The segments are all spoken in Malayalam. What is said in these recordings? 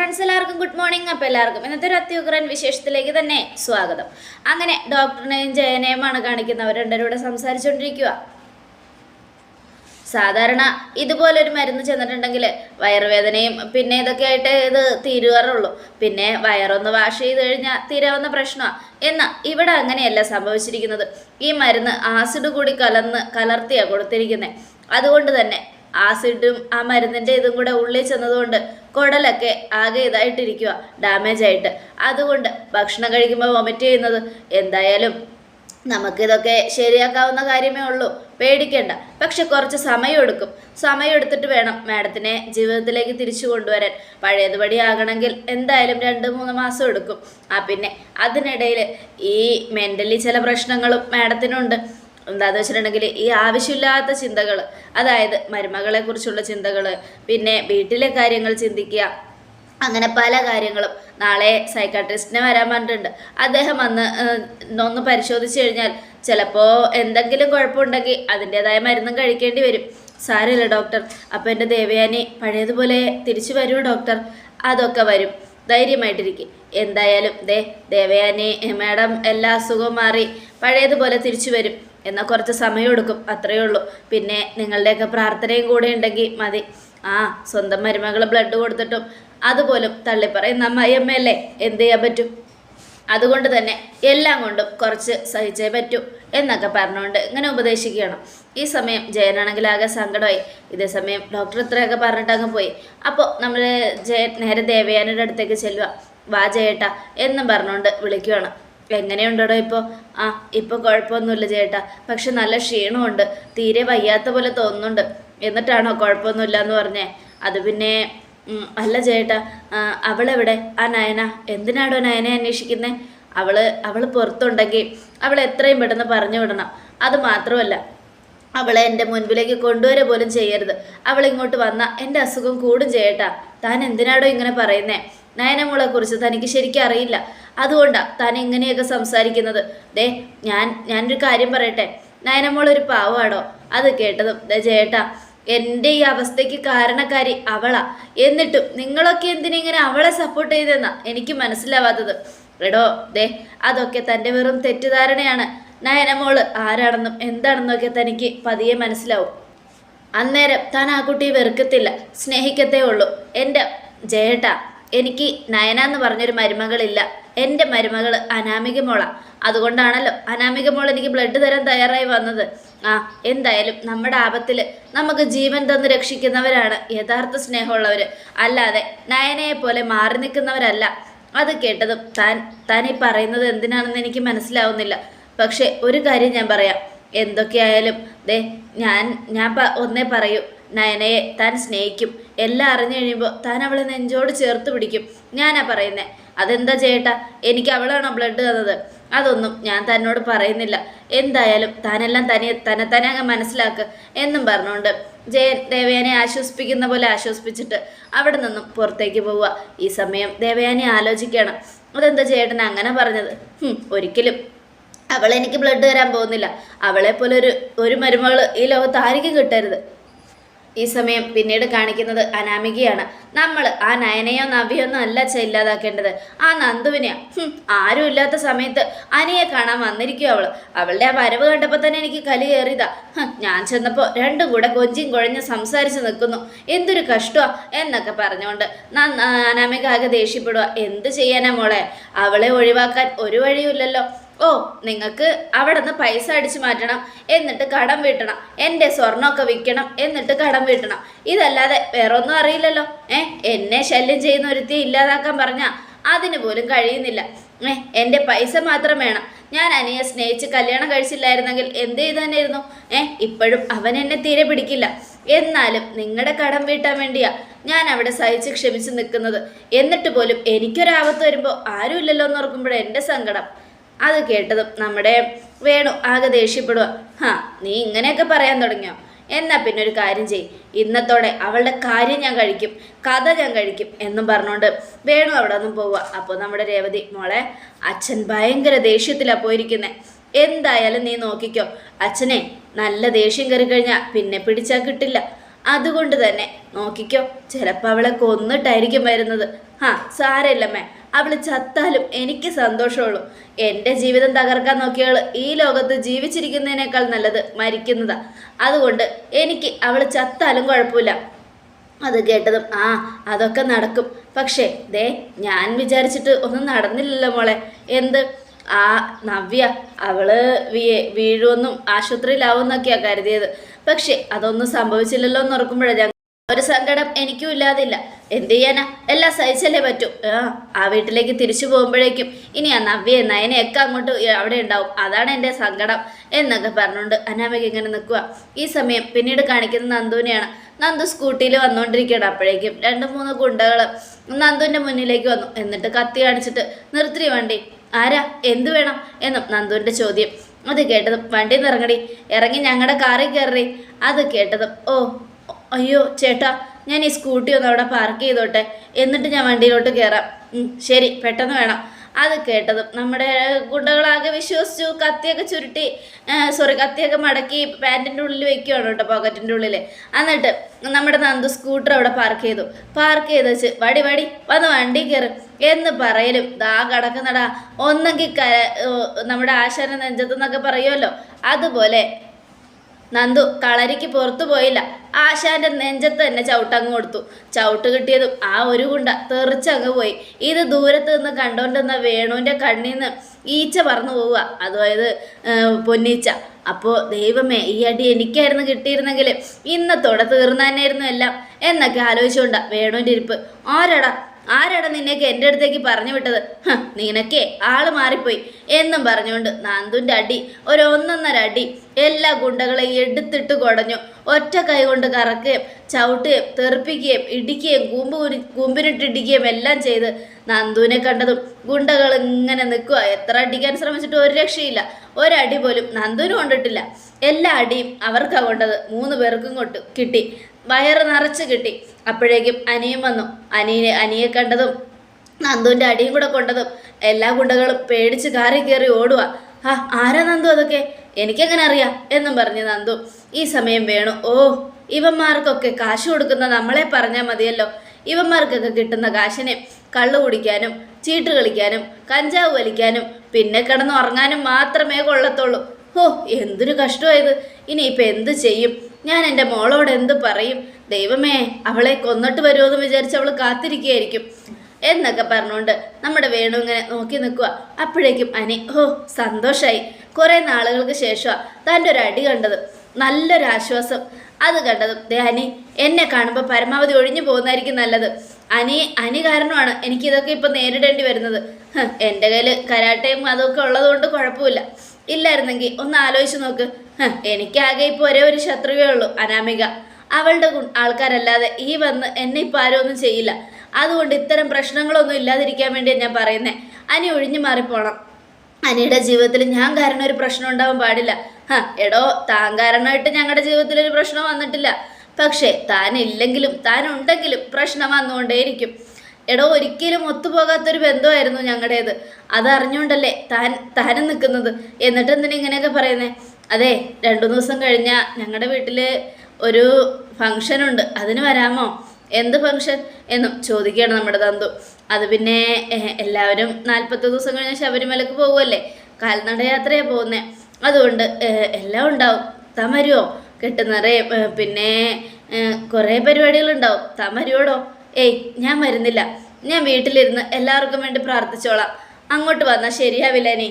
ഫ്രണ്ട്സ് എല്ലാവർക്കും ഗുഡ് മോർണിംഗ് അപ്പോൾ എല്ലാവർക്കും ഇന്നത്തെ ഒരു അത്യുഗ്രൻ വിശേഷത്തിലേക്ക് തന്നെ സ്വാഗതം. അങ്ങനെ ഡോക്ടറിനെയും ജയനെയുമാണ് കാണിക്കുന്നവർ രണ്ടുപേരും കൂടെ സംസാരിച്ചുകൊണ്ടിരിക്കുക. സാധാരണ ഇതുപോലൊരു മരുന്ന് ചെന്നിട്ടുണ്ടെങ്കിൽ വയറുവേദനയും പിന്നെ ഇതൊക്കെ ആയിട്ട് ഇത് തീരുവാറുള്ളൂ. പിന്നെ വയറൊന്ന് വാഷ് ചെയ്ത് കഴിഞ്ഞാൽ തീരാവുന്ന പ്രശ്നമാണ് എന്നാൽ ഇവിടെ അങ്ങനെയല്ല സംഭവിച്ചിരിക്കുന്നത്. ഈ മരുന്ന് ആസിഡ് കൂടി കലർന്ന് കലർത്തിയാണ് കൊടുത്തിരിക്കുന്നത് അതുകൊണ്ട് തന്നെ ആസിഡും ആ മരുന്നിന്റെ ഇതും കൂടെ ഉള്ളിൽ ചെന്നതുകൊണ്ട് കുടലൊക്കെ ആകെ ഇതായിട്ടിരിക്കുക ഡാമേജ് ആയിട്ട്. അതുകൊണ്ട് ഭക്ഷണം കഴിക്കുമ്പോൾ വൊമിറ്റ് ചെയ്യുന്നത് എന്തായാലും നമുക്കിതൊക്കെ ശരിയാക്കാവുന്ന കാര്യമേ ഉള്ളൂ. പേടിക്കേണ്ട. പക്ഷെ കുറച്ച് സമയമെടുക്കും സമയമെടുത്തിട്ട് വേണം മാഡത്തിനെ ജീവിതത്തിലേക്ക് തിരിച്ചു കൊണ്ടുവരാൻ. പഴയതുപടി ആകണമെങ്കിൽ എന്തായാലും രണ്ട് മൂന്ന് മാസം എടുക്കും. ആ പിന്നെ അതിനിടയിൽ ഈ മെന്റലി ചില പ്രശ്നങ്ങളും മാഡത്തിനുണ്ട്. എന്താന്ന് വെച്ചിട്ടുണ്ടെങ്കിൽ ഈ ആവശ്യമില്ലാത്ത ചിന്തകൾ അതായത് മരുമകളെ കുറിച്ചുള്ള ചിന്തകൾ പിന്നെ വീട്ടിലെ കാര്യങ്ങൾ ചിന്തിക്കുക അങ്ങനെ പല കാര്യങ്ങളും. നാളെ സൈക്കാട്രിസ്റ്റിനെ വരാൻ പറഞ്ഞിട്ടുണ്ട്. അദ്ദേഹം ഏഹ്, ഒന്ന് പരിശോധിച്ച് കഴിഞ്ഞാൽ ചിലപ്പോൾ എന്തെങ്കിലും കുഴപ്പമുണ്ടെങ്കിൽ അതിന്റെതായ മരുന്നും കഴിക്കേണ്ടി വരും. സാരമില്ല ഡോക്ടർ. അപ്പോൾ എന്റെ ദേവയാനി പഴയതുപോലെ തിരിച്ചു വരുമോ ഡോക്ടർ? അതൊക്കെ വരും. ധൈര്യമായിട്ടിരിക്കും. എന്തായാലും ദേ ദേവയാനി മാഡം എല്ലാ അസുഖവും മാറി പഴയതുപോലെ തിരിച്ചു വരും. എന്നാൽ കുറച്ച് സമയം എടുക്കും അത്രയേ ഉള്ളൂ. പിന്നെ നിങ്ങളുടെയൊക്കെ പ്രാർത്ഥനയും കൂടെ ഉണ്ടെങ്കിൽ മതി. ആ സ്വന്തം മരുമകൾ ബ്ലഡ് കൊടുത്തിട്ടും അതുപോലും തള്ളിപ്പറയുന്ന അമ്മയമ്മയല്ലേ എന്ത് ചെയ്യാൻ പറ്റും? അതുകൊണ്ട് തന്നെ എല്ലാം കൊണ്ടും കുറച്ച് സഹിച്ചേ പറ്റൂ എന്നൊക്കെ പറഞ്ഞുകൊണ്ട് ഇങ്ങനെ ഉപദേശിക്കുകയാണ്. ഈ സമയം ജയനാണെങ്കിൽ ആകെ സങ്കടമായി. ഇതേ സമയം ഡോക്ടർ ഇത്രയൊക്കെ പറഞ്ഞിട്ട് അങ്ങ് പോയി. അപ്പോൾ നമ്മൾ ജയ നേരെ ദേവയാനിയുടെ അടുത്തേക്ക് ചെല്ലുക. വാ ജയേട്ട എന്നും പറഞ്ഞുകൊണ്ട് വിളിക്കുകയാണ് എങ്ങനെയുണ്ടോ ഇപ്പോൾ ആ ഇപ്പോൾ കുഴപ്പമൊന്നുമില്ല ചേട്ടാ. പക്ഷെ നല്ല ക്ഷീണമുണ്ട്. തീരെ വയ്യാത്ത പോലെ തോന്നുന്നുണ്ട്. എന്നിട്ടാണോ കുഴപ്പമൊന്നുമില്ല എന്ന് പറഞ്ഞേ? അത് പിന്നെ അല്ല ചേട്ടാ. അവളെവിടെ? ആ നയന. എന്തിനാടോ നയനെ അന്വേഷിക്കുന്നത് അവൾ അവൾ പുറത്തുണ്ടെങ്കിൽ അവൾ എത്രയും പെട്ടെന്ന് പറഞ്ഞു വിടണം. അത് മാത്രമല്ല അവളെ എന്റെ മുൻപിലേക്ക് കൊണ്ടുവരെ പോലും ചെയ്യരുത്. അവൾ ഇങ്ങോട്ട് വന്ന എന്റെ അസുഖം കൂടും ചെയ്യട്ടാ താൻ എന്തിനാടോ ഇങ്ങനെ പറയുന്നേ? നയനമോളെ കുറിച്ച് തനിക്ക് ശരിക്കും അറിയില്ല. അതുകൊണ്ടാണ് താൻ ഇങ്ങനെയൊക്കെ സംസാരിക്കുന്നത്. ദേ ഞാൻ ഞാനൊരു കാര്യം പറയട്ടെ. നയനമോൾ ഒരു പാവാടോ? അത് കേട്ടതും ദേ ചേട്ടാ എന്റെ ഈ അവസ്ഥയ്ക്ക് കാരണക്കാരി അവളാ. എന്നിട്ടും നിങ്ങളൊക്കെ എന്തിനിങ്ങനെ അവളെ സപ്പോർട്ട് ചെയ്തെന്നാ എനിക്ക് മനസ്സിലാവാത്തത്. എടോ ദേ അതൊക്കെ തന്റെ വെറും തെറ്റിദ്ധാരണയാണ്. നയനമോൾ ആരാണെന്നും എന്താണെന്നൊക്കെ തനിക്ക് പതിയെ മനസ്സിലാവും. അന്നേരം താൻ ആ കുട്ടിയെ വെറുക്കത്തില്ല. സ്നേഹിക്കത്തേ ഉള്ളൂ. എന്റെ ജയേട്ട എനിക്ക് നയന എന്ന് പറഞ്ഞൊരു മരുമകളില്ല. എന്റെ മരുമകൾ അനാമിക മോള. അതുകൊണ്ടാണല്ലോ അനാമിക മോൾ എനിക്ക് ബ്ലഡ് തരാൻ തയ്യാറായി വന്നത്. ആ എന്തായാലും നമ്മുടെ ആപത്തിൽ നമുക്ക് ജീവൻ തന്നു രക്ഷിക്കുന്നവരാണ് യഥാർത്ഥ സ്നേഹമുള്ളവർ അല്ലാതെ നയനയെ പോലെ മാറി നിൽക്കുന്നവരല്ല. അത് കേട്ടതും താൻ താൻ ഈ പറയുന്നത് എന്തിനാണെന്ന് എനിക്ക് മനസ്സിലാവുന്നില്ല. പക്ഷേ ഒരു കാര്യം ഞാൻ പറയാം. എന്തൊക്കെയായാലും ദേ ഞാൻ ഞാൻ ഒന്നേ പറയൂ. നയനയെ താൻ സ്നേഹിക്കും. എല്ലാം അറിഞ്ഞു കഴിയുമ്പോൾ താൻ അവളെ നെഞ്ചോട് ചേർത്ത് പിടിക്കും. ഞാനാ പറയുന്നേ. അതെന്താ ചേട്ടാ? എനിക്ക് അവളാണോ ബ്ലഡ് തന്നത്? അതൊന്നും ഞാൻ തന്നോട് പറയുന്നില്ല. എന്തായാലും താനെല്ലാം തനിയെ തന്നെ അങ്ങ് മനസ്സിലാക്ക് എന്നും പറഞ്ഞുകൊണ്ട് ജയൻ ദേവയാനെ ആശ്വസിപ്പിക്കുന്ന പോലെ ആശ്വസിപ്പിച്ചിട്ട് അവിടെ നിന്നും പുറത്തേക്ക് പോവുക. ഈ സമയം ദേവയാനെ ആലോചിക്കണം. അതെന്താ ചേട്ടൻ അങ്ങനെ പറഞ്ഞത്? ഒരിക്കലും. അവളെനിക്ക് ബ്ലഡ് തരാൻ പോകുന്നില്ല. അവളെ പോലെ ഒരു ഒരു മരുമകൾ ഈ ലോകത്ത് ആർക്കും കിട്ടരുത്. ഈ സമയം പിന്നീട് കാണിക്കുന്നത് അനാമികയാണ്. നമ്മൾ ആ നയനയോ നവിയോ ഒന്നും അല്ല ഇല്ലാതാക്കേണ്ടത്. ആ നന്ദുവിനെയാ. ആരും ഇല്ലാത്ത സമയത്ത് അനിയെ കാണാൻ വന്നിരിക്കും അവൾ. അവളുടെ ആ വരവ് കണ്ടപ്പോൾ തന്നെ എനിക്ക് കലി കയറിയതാ. ഞാൻ ചെന്നപ്പോൾ രണ്ടും കൂടെ കൊഞ്ചിയും കുഴഞ്ഞ് സംസാരിച്ച് നിൽക്കുന്നു. എന്തൊരു കഷ്ടമാ എന്നൊക്കെ പറഞ്ഞുകൊണ്ട് അനാമിക ആകെ ദേഷ്യപ്പെടുക എന്ത് ചെയ്യാനാ മോളെ? അവളെ ഒഴിവാക്കാൻ ഒരു വഴിയുമില്ലല്ലോ. ഓ നിങ്ങൾക്ക് അവിടെ നിന്ന് പൈസ അടിച്ചു മാറ്റണം എന്നിട്ട് കടം വീട്ടണം എന്റെ സ്വർണമൊക്കെ വിൽക്കണം എന്നിട്ട് കടം വീട്ടണം. ഇതല്ലാതെ വേറെ ഒന്നും അറിയില്ലല്ലോ. ഏ എന്നെ ശല്യം ചെയ്യുന്ന ഒരുത്തി ഇല്ലാതാക്കാൻ പറഞ്ഞാൽ അതിന് പോലും കഴിയുന്നില്ല. ഏ എന്റെ പൈസ മാത്രം വേണം. ഞാൻ അനിയെ സ്നേഹിച്ച് കല്യാണം കഴിച്ചില്ലായിരുന്നെങ്കിൽ എന്ത് ചെയ്താനായിരുന്നു? ഏ ഇപ്പോഴും അവൻ എന്നെ തീരെ പിടിക്കില്ല. എന്നാലും നിങ്ങളുടെ കടം വീട്ടാൻ വേണ്ടിയാ ഞാൻ അവിടെ സഹിച്ച് ക്ഷമിച്ച് നിൽക്കുന്നത്. എന്നിട്ട് പോലും എനിക്കൊരാപത്ത് വരുമ്പോൾ ആരുമില്ലല്ലോ എന്ന് ഓർക്കുമ്പോഴേ എന്റെ സങ്കടം. അത് കേട്ടതും നമ്മുടെ വേണു ആകെ ദേഷ്യപ്പെടുക ഹാ നീ ഇങ്ങനെയൊക്കെ പറയാൻ തുടങ്ങിയോ? എന്നാ പിന്നെ ഒരു കാര്യം ചെയ് ഇന്നത്തോടെ അവളുടെ കാര്യം ഞാൻ കഴിക്കും കഥ ഞാൻ കഴിക്കും എന്നും പറഞ്ഞുകൊണ്ട് വേണു അവിടെ ഒന്നും പോവുക. അപ്പോൾ നമ്മുടെ രേവതി മോളെ അച്ഛൻ ഭയങ്കര ദേഷ്യത്തിലാണ് പോയിരിക്കുന്നത് എന്തായാലും നീ നോക്കിക്കോ. അച്ഛനെ നല്ല ദേഷ്യം കയറി കഴിഞ്ഞാൽ പിന്നെ പിടിച്ചാൽ കിട്ടില്ല. അതുകൊണ്ട് തന്നെ നോക്കിക്കോ. ചിലപ്പോൾ അവളെ കൊന്നിട്ടായിരിക്കും വരുന്നത്. ആ സാരമില്ലമ്മേ അവൾ ചത്താലും എനിക്ക് സന്തോഷമുള്ളൂ. എന്റെ ജീവിതം തകർക്കാൻ നോക്കിയവൾ ഈ ലോകത്ത് ജീവിച്ചിരിക്കുന്നതിനേക്കാൾ നല്ലത് മരിക്കുന്നതാ. അതുകൊണ്ട് എനിക്ക് അവൾ ചത്താലും കുഴപ്പമില്ല. അത് കേട്ടതും ആ അതൊക്കെ നടക്കും. പക്ഷേ ദേ ഞാൻ വിചാരിച്ചിട്ട് ഒന്നും നടന്നില്ലല്ലോ മോളെ. എന്ത്? ആ നവ്യ അവൾ വീഴുമെന്നും ആശുപത്രിയിലാവുമെന്നൊക്കെയാണ് കരുതിയത്. പക്ഷെ അതൊന്നും സംഭവിച്ചില്ലല്ലോ എന്ന് ഓർക്കുമ്പോഴാണ് ഞാൻ ഒരു സങ്കടം എനിക്കും ഇല്ലാതില്ല. എന്ത് ചെയ്യാനാ? എല്ലാം സഹിച്ചല്ലേ പറ്റൂ. ആ വീട്ടിലേക്ക് തിരിച്ചു പോകുമ്പോഴേക്കും ഇനി ആ നവ്യ നയനയൊക്കെ അങ്ങോട്ട് അവിടെ ഉണ്ടാവും. അതാണ് എന്റെ സങ്കടം എന്നൊക്കെ പറഞ്ഞുകൊണ്ട് അനാമയ്ക്ക് ഇങ്ങനെ നിൽക്കുക. ഈ സമയം പിന്നീട് കാണിക്കുന്ന നന്ദുവിനെയാണ്. നന്ദു സ്കൂട്ടിയിൽ വന്നുകൊണ്ടിരിക്കുകയാണ്. അപ്പോഴേക്കും രണ്ട് മൂന്ന് ഗുണ്ടകൾ നന്ദുവിന്റെ മുന്നിലേക്ക് വന്നു. എന്നിട്ട് കത്തി കാണിച്ചിട്ട് നിർത്തി വണ്ടി. ആരാ? എന്തു വേണം? എന്നും നന്ദുവിന്റെ ചോദ്യം. അത് കേട്ടതും വണ്ടി ഇറങ്ങടി ഇറങ്ങി ഞങ്ങളുടെ കാറിൽ കയറി അത് കേട്ടതും ഓ അയ്യോ ചേട്ടാ ഞാൻ ഈ സ്കൂട്ടി ഒന്ന് അവിടെ പാർക്ക് ചെയ്തോട്ടെ. എന്നിട്ട് ഞാൻ വണ്ടിയിലോട്ട് കയറാം ശരി പെട്ടെന്ന് വേണം. അത് കേട്ടതും നമ്മുടെ ഗുണ്ടകളാകെ വിശ്വസിച്ചു കത്തിയൊക്കെ ചുരുട്ടി. സോറി കത്തിയൊക്കെ മടക്കി പാന്റിന്റെ ഉള്ളിൽ വെക്കുകയാണ് കേട്ടോ പോക്കറ്റിന്റെ ഉള്ളിൽ എന്നിട്ട് നമ്മുടെ നന്ദു സ്കൂട്ടർ അവിടെ പാർക്ക് ചെയ്തു. പാർക്ക് ചെയ്ത് വെച്ച് വടി വടി വന്ന് വണ്ടി കയറും എന്ന് പറയലും ദാ കടക്കുന്നടാ. ഒന്നെങ്കിൽ നമ്മുടെ ആശാന നെഞ്ചത്തെന്നൊക്കെ പറയുമല്ലോ. അതുപോലെ നന്ദു കളരിക്ക് പുറത്തു പോയില്ല. ആശാന്റെ നെഞ്ചത്ത് തന്നെ ചവിട്ടങ്ങ് കൊടുത്തു. ചവിട്ട് കിട്ടിയതും ആ ഒരു കുണ്ട തെറിച്ചങ്ങ് പോയി. ഇത് ദൂരത്ത് നിന്ന് കണ്ടോണ്ടെന്ന വേണുവിന്റെ കണ്ണിൽ നിന്ന് ഈച്ച പറന്നു പോവുക. അതായത് പൊന്നീച്ച. അപ്പോൾ ദൈവമേ ഈ അടി എനിക്കായിരുന്നു കിട്ടിയിരുന്നെങ്കിൽ ഇന്നത്തോടെ തീർന്നു തന്നെയായിരുന്നു എല്ലാം എന്നൊക്കെ ആലോചിച്ചുകൊണ്ടാ വേണുവിന്റെ ഇരിപ്പ്. ആരാടാ ആരാടാ നിന്നെയൊക്കെ എന്റെ അടുത്തേക്ക് പറഞ്ഞു വിട്ടത്? നിനക്കേ ആൾ മാറിപ്പോയി. എന്നും പറഞ്ഞുകൊണ്ട് നന്ദുന്റെ അടി ഒരു അടി എല്ലാ ഗുണ്ടകളെയും എടുത്തിട്ട് കുടഞ്ഞു. ഒറ്റ കൈ കൊണ്ട് കറക്കുകയും ചവിട്ടുകയും തെറിപ്പിക്കുകയും ഇടിക്കുകയും കൂമ്പ് കുരി കൂമ്പിനിട്ടിടിക്കുകയും എല്ലാം ചെയ്ത് നന്ദുവിനെ കണ്ടതും ഗുണ്ടകൾ ഇങ്ങനെ നിൽക്കുക. എത്ര അടിക്കാൻ ശ്രമിച്ചിട്ട് ഒരു രക്ഷയില്ല. ഒരടി പോലും നന്ദുവിന് കൊണ്ടിട്ടില്ല. എല്ലാ അടിയും അവർക്കാ കൊണ്ടത്. മൂന്ന് പേർക്കും കൊണ്ട് കിട്ടി. വയറ് നിറച്ച് കിട്ടി. അപ്പോഴേക്കും അനിയും വന്നു. അനിയെ അനിയെ കണ്ടതും നന്ദുവിന്റെ അടിയും കൂടെ കൊണ്ടതും എല്ലാ ഗുണ്ടകളും പേടിച്ച് കാറി കയറി ഓടുക ആ ആരാ നന്ദു അതൊക്കെ? എനിക്കെങ്ങനെ അറിയാം? എന്നും പറഞ്ഞു നന്ദു. ഈ സമയം വേണു. ഓ ഇവന്മാർക്കൊക്കെ കാശ് കൊടുക്കുന്ന നമ്മളെ പറഞ്ഞാൽ മതിയല്ലോ. ഇവന്മാർക്കൊക്കെ കിട്ടുന്ന കാശിനെ കള്ളു കുടിക്കാനും ചീട്ട് കളിക്കാനും കഞ്ചാവ് വലിക്കാനും പിന്നെ കിടന്ന് ഉറങ്ങാനും മാത്രമേ കൊള്ളത്തുള്ളൂ. ഓ എന്തൊരു കഷ്ടമായത് ഇനിയിപ്പോൾ എന്ത് ചെയ്യും? ഞാൻ എന്റെ മോളോട് എന്ത് പറയും? ദൈവമേ അവളെ കൊന്നിട്ട് വരുമോ എന്ന് വിചാരിച്ച് അവൾ കാത്തിരിക്കുകയായിരിക്കും. എന്നൊക്കെ പറഞ്ഞുകൊണ്ട് നമ്മുടെ വേണു ഇങ്ങനെ നോക്കി നിൽക്കുക അപ്പോഴേക്കും അനി ഓ സന്തോഷമായി കുറേ നാളുകൾക്ക് ശേഷമാണ് തന്റെ ഒരു അടി കണ്ടത്. നല്ലൊരു ആശ്വാസം. അത് കണ്ടതും ദേ അനി എന്നെ കാണുമ്പോൾ പരമാവധി ഒഴിഞ്ഞു പോകുന്നതായിരിക്കും നല്ലത്. അനി അനി കാരണമാണ് എനിക്കിതൊക്കെ ഇപ്പം നേരിടേണ്ടി വരുന്നത്. എന്റെ കയ്യിൽ കരാട്ടയും അതൊക്കെ ഉള്ളതുകൊണ്ട് കുഴപ്പമില്ല. ഇല്ലായിരുന്നെങ്കിൽ ഒന്ന് ആലോചിച്ച് നോക്ക്. എനിക്കാകെ ഇപ്പോൾ ഒരേ ഒരു ശത്രുവേ ഉള്ളൂ അനാമിക. അവളുടെ ആൾക്കാരല്ലാതെ ഈ വന്ന് എന്നെ ഇപ്പൊ ആരും ഒന്നും ചെയ്യില്ല. അതുകൊണ്ട് ഇത്തരം പ്രശ്നങ്ങളൊന്നും ഇല്ലാതിരിക്കാൻ വേണ്ടിയാണ് ഞാൻ പറയുന്നത് അനി ഒഴിഞ്ഞു മാറിപ്പോണം. അനിയുടെ ജീവിതത്തിൽ ഞാൻ കാരണം ഒരു പ്രശ്നം ഉണ്ടാവാൻ പാടില്ല. ഹ എടോ താൻ കാരണമായിട്ട് ഞങ്ങളുടെ ജീവിതത്തിൽ ഒരു പ്രശ്നം വന്നിട്ടില്ല. പക്ഷേ താൻ ഇല്ലെങ്കിലും താൻ ഉണ്ടെങ്കിലും പ്രശ്നം വന്നുകൊണ്ടേയിരിക്കും. എടോ ഒരിക്കലും ഒത്തുപോകാത്തൊരു ബന്ധമായിരുന്നു ഞങ്ങളുടേത് അതറിഞ്ഞുകൊണ്ടല്ലേ താൻ താനും നിൽക്കുന്നത്? എന്നിട്ട് എന്തിനാ ഇങ്ങനെയൊക്കെ പറയുന്നേ? അതെ രണ്ടു ദിവസം കഴിഞ്ഞ ഞങ്ങളുടെ വീട്ടിൽ ഒരു ഫങ്ഷനുണ്ട് അതിന് വരാമോ? എന്ത് ഫങ്ഷൻ എന്നും ചോദിക്കുകയാണ് നമ്മുടെ തന്തു. അത് പിന്നെ എല്ലാവരും നാൽപ്പത്തി ദിവസം കഴിഞ്ഞ് ശബരിമലക്ക് പോകുമല്ലേ കാൽനടയാത്രയാണ് പോകുന്നത് അതുകൊണ്ട് എല്ലാം ഉണ്ടാവും. താൻ വരുമോ കെട്ടുനിറയെ പിന്നെ കുറേ പരിപാടികളുണ്ടാവും. താൻ വരുവോടോ? ഏയ് ഞാൻ വരുന്നില്ല. ഞാൻ വീട്ടിലിരുന്ന് എല്ലാവർക്കും വേണ്ടി പ്രാർത്ഥിച്ചോളാം. അങ്ങോട്ട് വന്നാൽ ശരിയാവില്ല നീ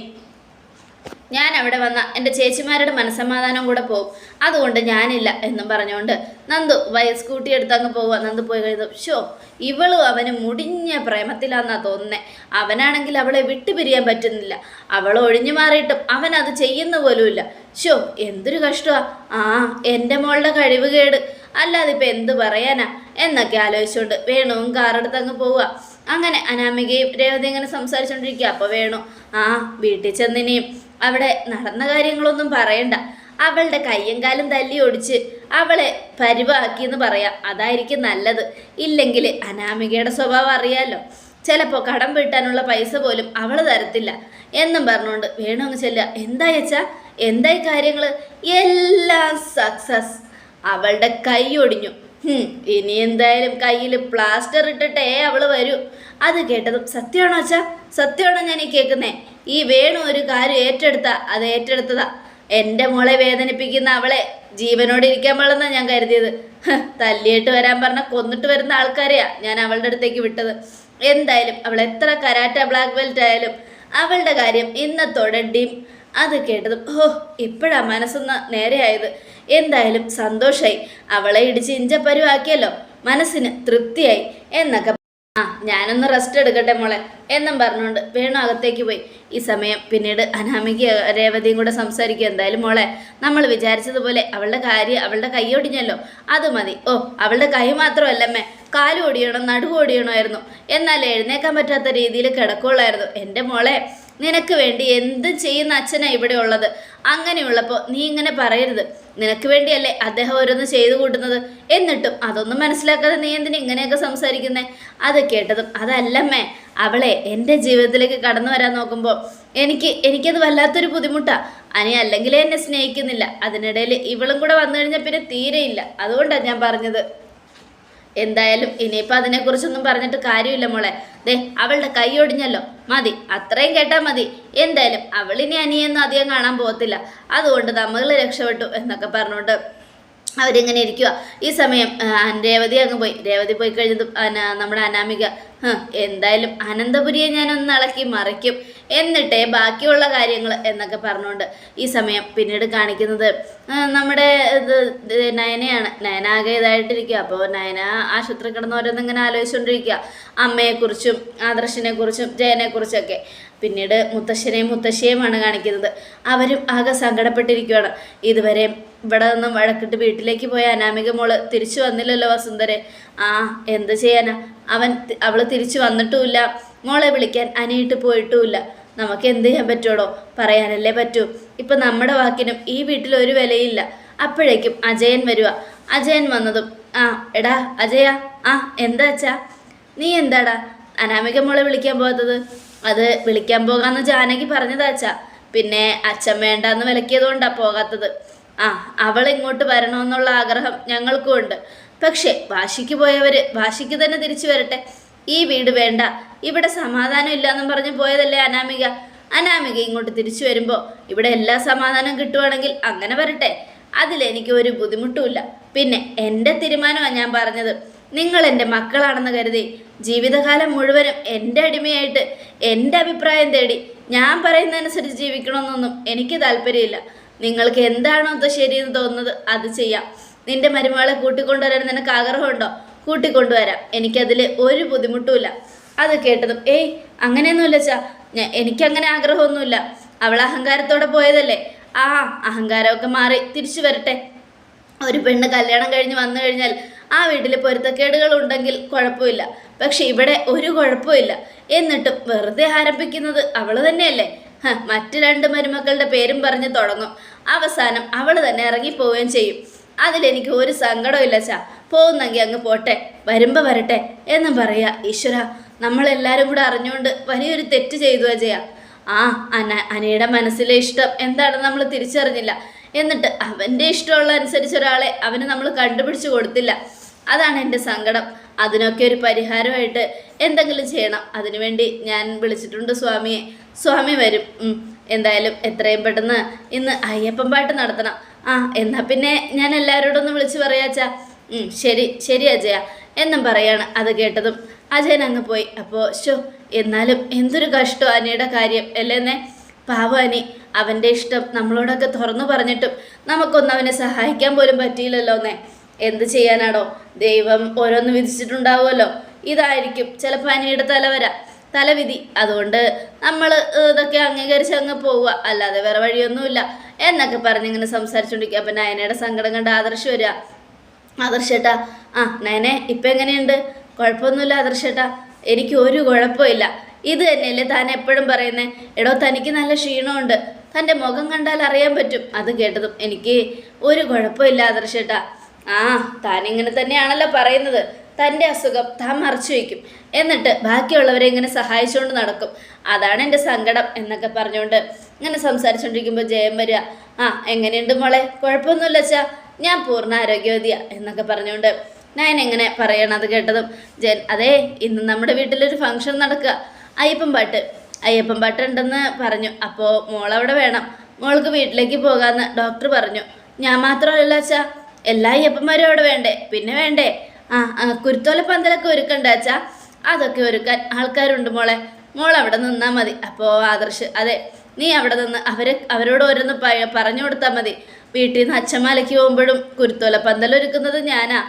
ഞാൻ അവിടെ വന്ന എന്റെ ചേച്ചിമാരുടെ മനസ്സമാധാനം കൂടെ പോകും അതുകൊണ്ട് ഞാനില്ല എന്നും പറഞ്ഞുകൊണ്ട് നന്ദു വയസ്കൂട്ടി എടുത്ത് അങ്ങ് പോവുക. നന്ദു പോയി കഴിഞ്ഞു. ഷോ ഇവളും അവന് മുടിഞ്ഞ പ്രേമത്തിലാന്നാ തോന്നുന്നേ. അവനാണെങ്കിൽ അവളെ വിട്ടുപിരിയാൻ പറ്റുന്നില്ല. അവൾ ഒഴിഞ്ഞു മാറിയിട്ടും അവൻ അത് ചെയ്യുന്ന പോലുമില്ല. ഷോ എന്തൊരു കഷ്ടമാ ആ എന്റെ മോളുടെ കഴിവ് കേട്. അല്ലാതെ ഇപ്പം എന്ത് പറയാനാ? എന്നൊക്കെ ആലോചിച്ചുകൊണ്ട് വേണവും കാറെടുത്ത് അങ്ങ് പോവുക. അങ്ങനെ അനാമികയും രേവതി ഇങ്ങനെ സംസാരിച്ചുകൊണ്ടിരിക്കുക അപ്പോൾ വേണു ആ വീട്ടിൽ ചെന്നിനെയും അവിടെ നടന്ന കാര്യങ്ങളൊന്നും പറയണ്ട. അവളുടെ കയ്യും കാലും തല്ലി ഒടിച്ച് അവളെ പരിവാക്കി എന്ന് പറയാം. അതായിരിക്കും നല്ലത്. ഇല്ലെങ്കിൽ അനാമികയുടെ സ്വഭാവം അറിയാലോ. ചിലപ്പോൾ കടം വീട്ടാനുള്ള പൈസ പോലും അവൾ തരത്തില്ല. എന്നും പറഞ്ഞുകൊണ്ട് വേണു അങ്ങ് ചെല്ലുക. എന്താ വെച്ചാൽ എന്തായി കാര്യങ്ങൾ എല്ലാം സക്സസ് അവളുടെ കൈ ഒടിഞ്ഞു. ഇനി എന്തായാലും കയ്യിൽ പ്ലാസ്റ്റർ ഇട്ടിട്ടേ അവൾ വരൂ. അത് കേട്ടതും സത്യമാണോ അച്ഛാ? സത്യമാണോ ഞാൻ ഈ കേൾക്കുന്നേ ഈ വേണു ഒരു കാര്യം ഏറ്റെടുത്ത അത് ഏറ്റെടുത്തതാ. എന്റെ മോളെ വേദനിപ്പിക്കുന്ന അവളെ ജീവനോടെ ഇരിക്കാൻ പാടുന്ന ഞാൻ കരുതിയത്. തല്ലിയിട്ട് വരാൻ പറഞ്ഞ കൊന്നിട്ട് വരുന്ന ആൾക്കാരെയാ ഞാൻ അവളുടെ അടുത്തേക്ക് വിട്ടത്. എന്തായാലും അവൾ എത്ര കരാറ്റ ബ്ലാക്ക് ബെൽറ്റ് ആയാലും അവളുടെ കാര്യം ഇന്നത്തോടെ ഡിം അത് കേട്ടതും ഓ ഇപ്പോഴാ മനസ്സൊന്ന് നേരെയായത്. എന്തായാലും സന്തോഷായി. അവളെ ഇടിച്ച് ഇഞ്ചപ്പരുവാക്കിയല്ലോ മനസ്സിന് തൃപ്തിയായി. എന്നൊക്കെ ആ ഞാനൊന്ന് റെസ്റ്റ് എടുക്കട്ടെ മോളെ. എന്നും പറഞ്ഞുകൊണ്ട് വേണു അകത്തേക്ക് പോയി. ഈ സമയം പിന്നീട് അനാമിക രേവതിയും കൂടെ സംസാരിക്കും. എന്തായാലും മോളെ നമ്മൾ വിചാരിച്ചതുപോലെ അവളുടെ കാര്യം അവളുടെ കൈ ഒടിഞ്ഞല്ലോ. അത് മതി. ഓ അവളുടെ കൈ മാത്രമല്ലമ്മേ. കാൽ ഒടിയണം നടുവ് ഒടിയണമായിരുന്നു. എന്നാൽ എഴുന്നേക്കാൻ പറ്റാത്ത രീതിയിൽ കിടക്കുള്ളായിരുന്നു. എന്റെ മോളെ നിനക്ക് വേണ്ടി എന്തും ചെയ്യുന്ന അച്ഛനാണ് ഇവിടെ ഉള്ളത്? അങ്ങനെയുള്ളപ്പോൾ നീ ഇങ്ങനെ പറയരുത്. നിനക്ക് വേണ്ടിയല്ലേ അദ്ദേഹം ഓരോന്ന് ചെയ്തു കൂട്ടുന്നത്? എന്നിട്ടും അതൊന്നും മനസ്സിലാക്കാതെ നീ എന്തിനു ഇങ്ങനെയൊക്കെ സംസാരിക്കുന്നേ? അത് കേട്ടതും അതല്ലമ്മേ അവളെ എന്റെ ജീവിതത്തിലേക്ക് കടന്നു വരാൻ നോക്കുമ്പോൾ എനിക്ക് എനിക്കത് വല്ലാത്തൊരു ബുദ്ധിമുട്ടാണ് അനി അല്ലെങ്കിലേ എന്നെ സ്നേഹിക്കുന്നില്ല. അതിനിടയിൽ ഇവളും കൂടെ വന്നു കഴിഞ്ഞാൽ പിന്നെ തീരെയില്ല. അതുകൊണ്ടാണ് ഞാൻ പറഞ്ഞത്. എന്തായാലും ഇനിയിപ്പോൾ അതിനെക്കുറിച്ചൊന്നും പറഞ്ഞിട്ട് കാര്യമില്ല മോളെ. ദേ അവളുടെ കൈ ഒടിഞ്ഞല്ലോ. മതി അത്രയും കേട്ടാൽ മതി. എന്തായാലും അവളിനി അനിയൊന്നും അധികം കാണാൻ പോകത്തില്ല. അതുകൊണ്ട് നമ്മൾ രക്ഷപ്പെട്ടു എന്നൊക്കെ പറഞ്ഞുകൊണ്ട് അവരിങ്ങനെ ഇരിക്കുക ഈ സമയം രേവതി അങ്ങ് പോയി. രേവതി പോയി കഴിഞ്ഞതും നമ്മുടെ അനാമിക "ഹ്, എന്തായാലും അനന്തപുരിയെ ഞാനൊന്ന് ഇളക്കി മറിക്കും. എന്നിട്ടേ ബാക്കിയുള്ള കാര്യങ്ങൾ എന്നൊക്കെ പറഞ്ഞുകൊണ്ട് ഈ സമയം പിന്നീട് കാണിക്കുന്നത്. നമ്മുടെ ഇത് നയനയാണ്. നയന ആകെ ഇതായിട്ടിരിക്കുക. അപ്പോൾ നയന ആശുപത്രി കിടന്ന് ഓരോന്നിങ്ങനെ ആലോചിച്ചുകൊണ്ടിരിക്കുക. അമ്മയെക്കുറിച്ചും ആദർശിനെ കുറിച്ചും ജയനെക്കുറിച്ചൊക്കെ. പിന്നീട് മുത്തശ്ശനെയും മുത്തശ്ശിയുമാണ് കാണിക്കുന്നത്. അവരും ആകെ സങ്കടപ്പെട്ടിരിക്കുകയാണ്. ഇതുവരെ ഇവിടെ നിന്നും വഴക്കിട്ട് വീട്ടിലേക്ക് പോയ അനാമിക മോൾ തിരിച്ചു വന്നില്ലല്ലോ വസുന്ധരെ. ആ എന്ത് ചെയ്യാനാ? അവൻ അവൾ തിരിച്ചു വന്നിട്ടുമില്ല. മോളെ വിളിക്കാൻ അനിയിട്ട് പോയിട്ടുമില്ല. നമുക്ക് എന്ത് ചെയ്യാൻ പറ്റുമോ പറയാനല്ലേ പറ്റൂ. ഇപ്പൊ നമ്മുടെ വാക്കിനും ഈ വീട്ടിൽ ഒരു വിലയില്ല. അപ്പോഴേക്കും അജയൻ വരുക അജയൻ വന്നതും ആ എടാ അജയ ആ എന്താ അച്ഛാ? നീ എന്താടാ? അനാമിക മോളെ വിളിക്കാൻ പോകാത്തത്? അത് വിളിക്കാൻ പോകാന്ന് ജാനകി പറഞ്ഞതാ അച്ഛാ. പിന്നെ അച്ഛൻ വേണ്ടാന്ന് വിലക്കിയതുകൊണ്ടാ പോകാത്തത്. ആ അവൾ ഇങ്ങോട്ട് വരണമെന്നുള്ള ആഗ്രഹം ഞങ്ങൾക്കും ഉണ്ട്. പക്ഷേ വാശിക്ക് പോയവര് വാശിക്ക് തന്നെ തിരിച്ചു വരട്ടെ. ഈ വീട് വേണ്ട. ഇവിടെ സമാധാനം ഇല്ലാന്നും പറഞ്ഞ് പോയതല്ലേ അനാമിക. അനാമിക ഇങ്ങോട്ട് തിരിച്ചു വരുമ്പോൾ ഇവിടെ എല്ലാ സമാധാനം കിട്ടുവാണെങ്കിൽ അങ്ങനെ വരട്ടെ. അതിലെനിക്ക് ഒരു ബുദ്ധിമുട്ടുമില്ല പിന്നെ എന്റെ തീരുമാനമാണ് ഞാൻ പറഞ്ഞത്. നിങ്ങൾ എന്റെ മക്കളാണെന്ന് കരുതി ജീവിതകാലം മുഴുവനും എന്റെ അടിമയായിട്ട് എന്റെ അഭിപ്രായം തേടി ഞാൻ പറയുന്നതനുസരിച്ച് ജീവിക്കണമെന്നൊന്നും എനിക്ക് താല്പര്യമില്ല. നിങ്ങൾക്ക് എന്താണോ ശരിയെന്ന് തോന്നുന്നത് അത് ചെയ്യാം. നിന്റെ മരുമകളെ കൂട്ടിക്കൊണ്ടുവരാൻ നിനക്ക് ആഗ്രഹമുണ്ടോ? കൂട്ടിക്കൊണ്ടുവരാം. എനിക്കതിൽ ഒരു ബുദ്ധിമുട്ടുമില്ല. അത് കേട്ടതും ഏയ് അങ്ങനെയൊന്നുമില്ല ചാ എനിക്കങ്ങനെ ആഗ്രഹമൊന്നുമില്ല. അവൾ അഹങ്കാരത്തോടെ പോയതല്ലേ. ആ അഹങ്കാരമൊക്കെ മാറി തിരിച്ചു വരട്ടെ. ഒരു പെണ്ണ് കല്യാണം കഴിഞ്ഞ് വന്നു കഴിഞ്ഞാൽ ആ വീട്ടിൽ പൊരുത്തക്കേടുകൾ ഉണ്ടെങ്കിൽ കുഴപ്പമില്ല. പക്ഷെ ഇവിടെ ഒരു കുഴപ്പമില്ല. എന്നിട്ടും വെറുതെ ആരംഭിക്കുന്നത് അവൾ തന്നെയല്ലേ. മറ്റ് രണ്ട് മരുമക്കളുടെ പേരും പറഞ്ഞ് തുടങ്ങും. അവസാനം അവൾ തന്നെ ഇറങ്ങിപ്പോവുകയും ചെയ്യും. അതിലെനിക്ക് ഒരു സങ്കടമില്ല ചാ പോകുന്നെങ്കിൽ അങ്ങ് പോട്ടെ വരുമ്പോൾ വരട്ടെ എന്നും പറയാ ഈശ്വര. നമ്മളെല്ലാവരും കൂടെ അറിഞ്ഞുകൊണ്ട് വലിയൊരു തെറ്റ് ചെയ്തു അജയ. ആ അന അനയുടെ മനസ്സിലെ ഇഷ്ടം എന്താണെന്ന് നമ്മൾ തിരിച്ചറിഞ്ഞില്ല. എന്നിട്ട് അവന്റെ ഇഷ്ടമുള്ള അനുസരിച്ച് ഒരാളെ അവന് നമ്മൾ കണ്ടുപിടിച്ച് കൊടുത്തില്ല. അതാണ് എന്റെ സങ്കടം. അതിനൊക്കെ ഒരു പരിഹാരമായിട്ട് എന്തെങ്കിലും ചെയ്യണം. അതിനുവേണ്ടി ഞാൻ വിളിച്ചിട്ടുണ്ട് സ്വാമിയെ. സ്വാമി വരും. എന്തായാലും എത്രയും പെട്ടെന്ന് ഇന്ന് അയ്യപ്പൻ പാട്ട് നടത്തണം. ആ എന്നാൽ പിന്നെ ഞാൻ എല്ലാവരോടും ഒന്ന് വിളിച്ച് പറയാച്ചാ ശരി ശരി അജയ. എന്നും പറയാണ് അത് കേട്ടതും. അജയൻ അങ്ങ് പോയി. അപ്പോ ഷോ എന്നാലും എന്തൊരു കഷ്ടം അനിയുടെ കാര്യം അല്ലേന്നേ? പാവാനി അവന്റെ ഇഷ്ടം നമ്മളോടൊക്കെ തുറന്നു പറഞ്ഞിട്ടും നമുക്കൊന്നും അവനെ സഹായിക്കാൻ പോലും പറ്റിയില്ലല്ലോ എന്നേ. എന്ത് ചെയ്യാനാണോ ദൈവം ഓരോന്ന് വിധിച്ചിട്ടുണ്ടാവുമല്ലോ. ഇതായിരിക്കും ചിലപ്പോൾ അനിയുടെ തലവര തലവിധി. അതുകൊണ്ട് നമ്മൾ ഇതൊക്കെ അംഗീകരിച്ച് അങ്ങ് പോവുക. അല്ലാതെ വേറെ വഴിയൊന്നുമില്ല. എന്നൊക്കെ പറഞ്ഞിങ്ങനെ സംസാരിച്ചുകൊണ്ടിരിക്കുക അപ്പം നയനയുടെ സങ്കടം കണ്ട് ആദർശ് വരിക. ആദർശേട്ടാ ആ നയനെ ഇപ്പം എങ്ങനെയുണ്ട്? കുഴപ്പമൊന്നുമില്ല ആദർശേട്ടാ എനിക്ക് ഒരു കുഴപ്പമില്ല. ഇത് തന്നെയല്ലേ താൻ എപ്പോഴും പറയുന്നത് എടോ തനിക്ക് നല്ല ക്ഷീണമുണ്ട്. തന്റെ മുഖം കണ്ടാൽ അറിയാൻ പറ്റും. അത് കേട്ടതും എനിക്ക് ഒരു കുഴപ്പമില്ല ആദർശേട്ടാ ആ താൻ ഇങ്ങനെ തന്നെയാണല്ലോ പറയുന്നത്. തന്റെ അസുഖം താൻ മറച്ചു വയ്ക്കും. എന്നിട്ട് ബാക്കിയുള്ളവരെ ഇങ്ങനെ സഹായിച്ചുകൊണ്ട് നടക്കും. അതാണ് എന്റെ സങ്കടം എന്നൊക്കെ പറഞ്ഞുകൊണ്ട് ഇങ്ങനെ സംസാരിച്ചുകൊണ്ടിരിക്കുമ്പോൾ ജയം വരിക. ആ എങ്ങനെയുണ്ട് മോളെ? കുഴപ്പമൊന്നുമില്ല അച്ഛാ. ഞാൻ പൂർണ ആരോഗ്യവതിയാ എന്നൊക്കെ പറഞ്ഞുകൊണ്ട് ഞാൻ എങ്ങനെ പറയണത് കേട്ടതും. ജൻ അതെ ഇന്ന് നമ്മുടെ വീട്ടിലൊരു ഫംഗ്ഷൻ നടക്കുക. അയ്യപ്പൻ പാട്ട്. അയ്യപ്പൻ പാട്ട് ഉണ്ടെന്ന് പറഞ്ഞു. അപ്പോൾ മോളവിടെ വേണം. മോൾക്ക് വീട്ടിലേക്ക് പോകാമെന്ന് ഡോക്ടർ പറഞ്ഞു. ഞാൻ മാത്രമല്ല അച്ഛാ. എല്ലാ അയ്യപ്പന്മാരും അവിടെ വേണ്ടേ? പിന്നെ വേണ്ടേ? ആ, കുരുത്തോല പന്തലൊക്കെ ഒരുക്കണ്ട അച്ഛാ? അതൊക്കെ ഒരുക്കാൻ ആൾക്കാരുണ്ട് മോളെ. മോൾ അവിടെ നിന്നാൽ മതി. അപ്പോൾ ആദർശ് അതെ നീ അവിടെ നിന്ന് അവരെ അവരോട് ഓരോന്ന് പറഞ്ഞു കൊടുത്താൽ മതി. വീട്ടിൽ നിന്ന് അച്ഛമാലയ്ക്ക് പോകുമ്പോഴും കുരുത്തോല പന്തലൊരുക്കുന്നത് ഞാനാ.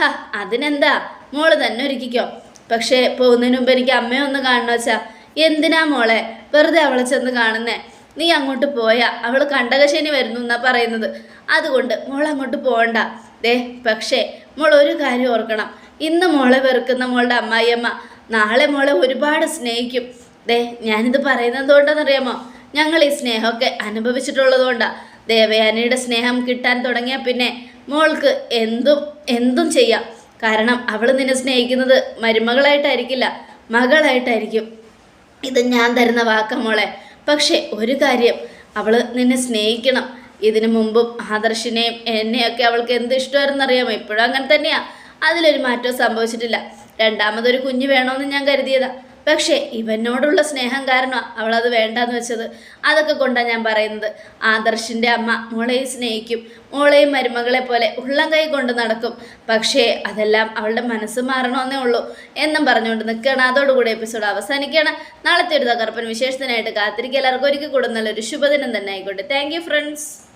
ഹ അതിനെന്താ? മോൾ തന്നെ ഒരുക്കിക്കോ. പക്ഷേ പോകുന്നതിന് മുമ്പ് എനിക്ക് അമ്മയെ ഒന്ന് കാണണം വെച്ചാ എന്തിനാ മോളെ? വെറുതെ അവളെ ചെന്ന് കാണുന്നേ. നീ അങ്ങോട്ട് പോയാ. അവൾ കണ്ടകശനി വരുന്നു എന്നാ പറയുന്നത്. അതുകൊണ്ട് മോൾ അങ്ങോട്ട് പോകണ്ട ദേ പക്ഷേ മോൾ ഒരു കാര്യം ഓർക്കണം. ഇന്ന് മോളെ വെറുക്കുന്ന മോളുടെ അമ്മായിയമ്മ നാളെ മോളെ ഒരുപാട് സ്നേഹിക്കും. ദേ ഞാനിത് പറയുന്നത് എന്തുകൊണ്ടാണെന്നറിയാമോ ഞങ്ങൾ ഈ സ്നേഹമൊക്കെ അനുഭവിച്ചിട്ടുള്ളത് കൊണ്ടാ ദേവയാനിയുടെ സ്നേഹം കിട്ടാൻ തുടങ്ങിയ പിന്നെ മോൾക്ക് എന്തും എന്തും ചെയ്യാം. കാരണം അവൾ നിന്നെ സ്നേഹിക്കുന്നത് മരുമകളായിട്ടായിരിക്കില്ല മകളായിട്ടായിരിക്കും. ഇത് ഞാൻ തരുന്ന വാക്ക മോളെ. പക്ഷേ ഒരു കാര്യം അവൾ നിന്നെ സ്നേഹിക്കണം. ഇതിനു മുമ്പും ആദർശിനെയും എന്നെയൊക്കെ അവൾക്ക് എന്ത് ഇഷ്ടമായിരുന്നറിയാമോ ഇപ്പോഴും അങ്ങനെ തന്നെയാ. അതിലൊരു മാറ്റവും സംഭവിച്ചിട്ടില്ല. രണ്ടാമതൊരു കുഞ്ഞ് വേണമെന്ന് ഞാൻ കരുതിയതാ. പക്ഷേ ഇവനോടുള്ള സ്നേഹം കാരണം അവളത് വേണ്ടാന്ന് വെച്ചത്. അതൊക്കെ കൊണ്ടാണ് ഞാൻ പറയുന്നത്. ആദർശിന്റെ അമ്മ മോളെയും സ്നേഹിക്കും. മോളെയും മരുമകളെ പോലെ ഉള്ളം കൈ കൊണ്ട് നടക്കും. പക്ഷേ അതെല്ലാം അവളുടെ മനസ്സ് മാറണമെന്നേ ഉള്ളൂ എന്നും പറഞ്ഞുകൊണ്ട് നിൽക്കുകയാണ്. അതോടുകൂടി എപ്പിസോഡ് അവസാനിക്കുകയാണ്. നാളത്തെ ഒരു തകർപ്പൻ വിശേഷത്തിനായിട്ട് കാത്തിരിക്കുക. എല്ലാവർക്കും ഒരിക്കൽ കൂടുന്ന നല്ലൊരു ശുഭദിനം തന്നെ ആയിക്കോട്ടെ. Thank friends